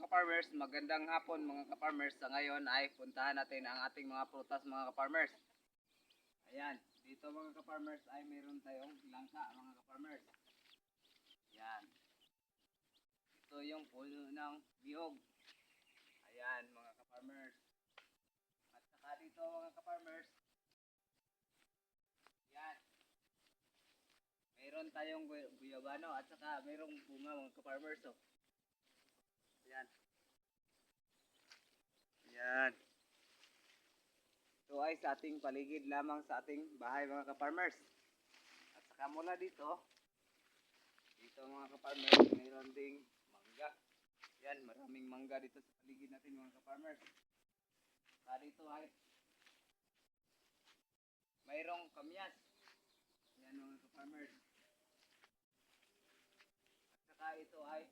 kaparmers, magandang hapon mga kaparmers. Sa ngayon ay puntahan natin ang ating mga prutas mga kaparmers. Ayan, dito mga kaparmers ay meron tayong langka mga kaparmers. Ayan. Ito yung puno ng biyog. Ayan mga kaparmers. At saka dito mga kaparmers. Ayan. Meron tayong guy- guyabano at saka mayroong bunga mga kaparmers. Oh. Ayan. Ayan. Ito ay sa ating paligid lamang sa ating bahay mga kaparmers. At saka mula dito, dito mga kaparmers, mayroon ding mangga. Yan, maraming mangga dito sa paligid natin mga kaparmers. Saka dito ay mayroong kamyas. Yan mga kaparmers. At saka ito ay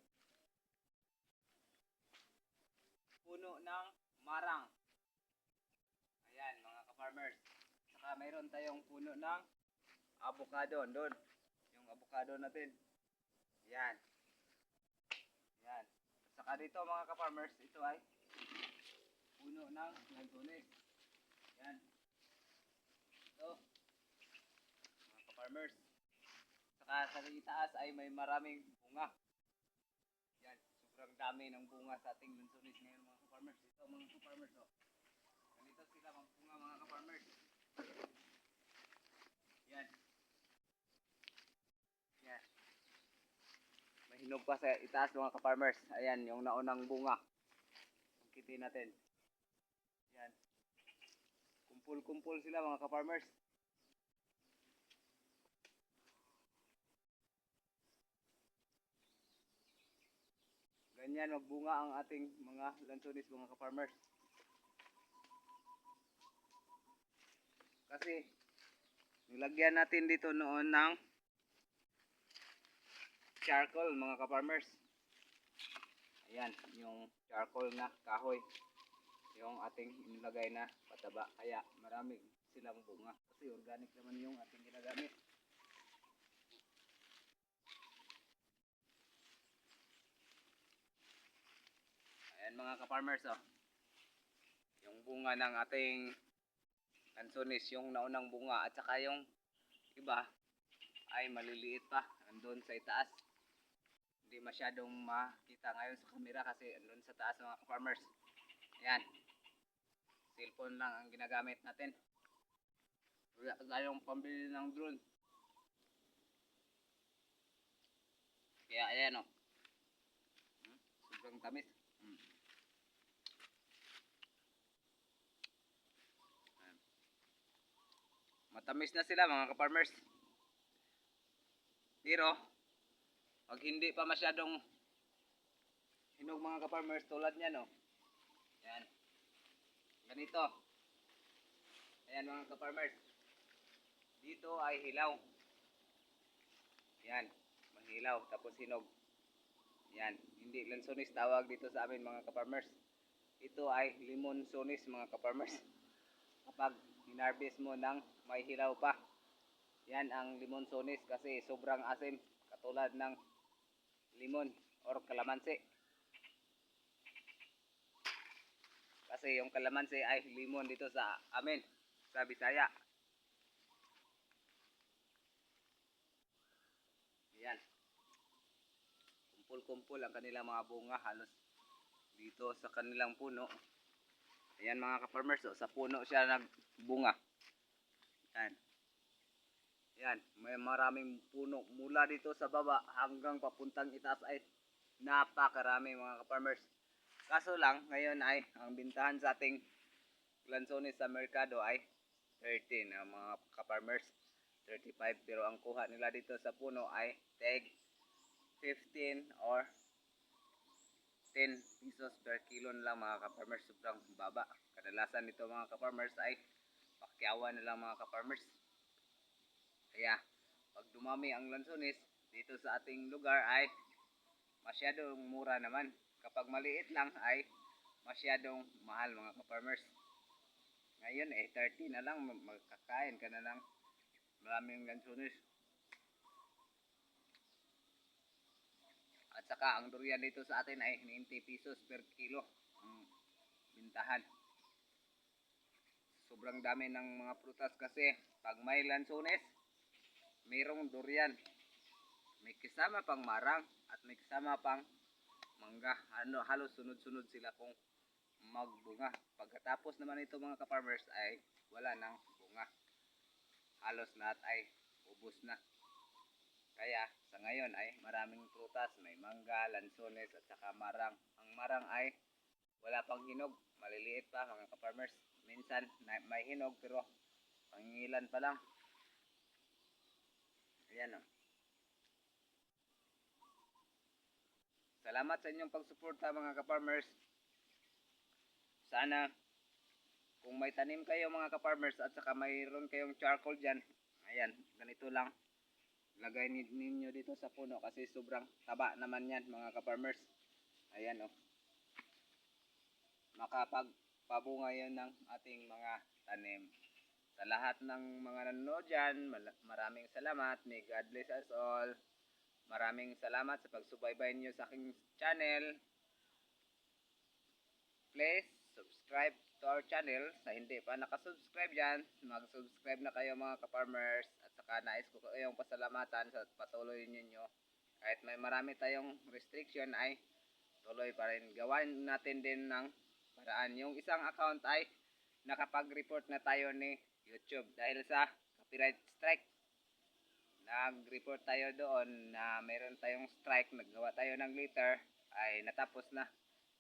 ng marang. Ayan, mga ka-farmers. Saka mayroon tayong puno ng avocado doon. Yung avocado natin. Ayan. Ayan. Saka dito mga ka-farmers, ito ay puno ng lansones. Ayan. Ito. Mga ka-farmers. Saka sa itaas ay may maraming bunga. Yan, sobrang dami ng bunga sa ating lansones ngayon mga ka-farmers. Ito mga ka-farmers oh. Ganito sila magpunga mga ka-farmers. Yan. Yan. May hinog pa sa itaas mga ka-farmers. Ayan, yung naunang bunga. Kitin natin. Yan. Kumpul-kumpul sila mga ka-farmers. Ganyan magbunga ang ating mga lansones mga ka-farmers. Kasi nilagyan natin dito noon ng charcoal mga ka-farmers. Ayan, yung charcoal na kahoy. Yung ating inilagay na pataba. Kaya marami silang bunga. Kasi organic naman yung ating ginagamit. Ayan mga ka-farmers oh. Yung bunga ng ating lansones, yung naunang bunga at saka yung iba ay maliliit pa andun sa itaas. Hindi masyadong makita ngayon sa camera kasi andun sa taas mga ka-farmers. Ayan. Cellphone lang ang ginagamit natin. Wala tayong pambili ng drone. Kaya ayan oh. Hmm, Sobrang tamis. Matamis na sila mga ka-farmers. Pero, pag hindi pa masyadong hinog mga ka-farmers tulad niya no. Yan. Ganito. Ayan mga ka-farmers. Dito ay hilaw. Yan. Mahilaw tapos hinog. Yan. Hindi lansonis tawag dito sa amin mga ka-farmers. Ito ay limon sonis mga ka-farmers. Kapag hinarvest mo ng may hilaw pa. Yan ang limon sonis kasi sobrang asim katulad ng limon or kalamansi. Kasi yung kalamansi ay limon dito sa amin sa Bisaya. Yan. Kumpul-kumpul ang kanilang mga bunga halos dito sa kanilang puno. Ayan mga ka-farmers, oh, sa puno siya nagbunga. Yan. Yan, may maraming puno mula dito sa baba hanggang papuntang itaas ay napakarami mga ka-farmers. Kaso lang, ngayon ay ang bintahan sa ating lansones sa merkado ay 13 ang mga ka-farmers. 35 pero ang kuha nila dito sa puno ay tag 15 or 10 pesos per kilo na lang mga ka-farmers. Sobrang baba. Kadalasan nito mga ka-farmers ay pakyawan na lang mga ka-farmers. Kaya, pag dumami ang lansones dito sa ating lugar ay masyadong mura naman. Kapag maliit lang ay masyadong mahal mga ka-farmers. Ngayon eh 30 na lang magkakain ka na lang maraming lansones. Saka ang durian dito sa atin ay 90 pesos per kilo ang bintahan. Sobrang dami ng mga prutas kasi pag may lansones, mayroong durian. May kasama pang marang at may kasama pang mangga. Ano, halos sunod-sunod sila kung magbunga. Pagkatapos naman ito mga ka-farmers ay wala nang bunga. Halos lahat ay ubos na. Kaya sa ngayon ay maraming prutas, may mangga, lansones at saka marang. Ang marang ay wala pang hinog, maliliit pa mga ka-farmers. Minsan may hinog pero pangilan pa lang. Ayan o. Salamat sa inyong pagsuporta mga ka-farmers. Sana kung may tanim kayo mga ka-farmers at saka mayroon kayong charcoal dyan, ayan, ganito lang. Lagay ni- ninyo dito sa puno kasi sobrang taba naman yan mga ka-farmers. Ayan oh. Makapagpabunga yan ng ating mga tanim. Sa lahat ng mga nanonood dyan, maraming salamat. May God bless us all. Maraming salamat sa pagsubaybay niyo sa aking channel. Please subscribe to our channel. Sa hindi pa nakasubscribe dyan, mag-subscribe na kayo mga ka-farmers. At saka nais ko kayong pasalamatan sa patuloy ninyo. Kahit may marami tayong restriction ay tuloy pa rin. Gawan natin din ng paraan. Yung isang account ay nakapag-report na tayo ni YouTube dahil sa copyright strike. Nag-report tayo doon na meron tayong strike, naggawa tayo ng letter, ay natapos na.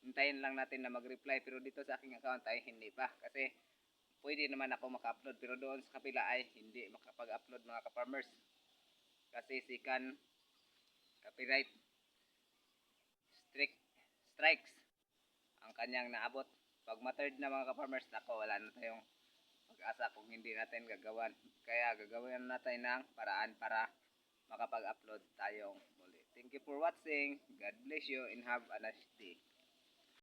Hintayin lang natin na mag-reply pero dito sa aking account ay hindi pa kasi pwede naman ako maka-upload pero doon sa kapila ay hindi makapag-upload mga ka-farmers. Kasi sikan copyright strict strikes ang kanyang naabot. Pag ma-third na mga ka-farmers, nako wala na tayong pag-asa kung hindi natin gagawan. Kaya gagawin natin ng paraan para makapag-upload tayong muli. Thank you for watching. God bless you and have a nice day.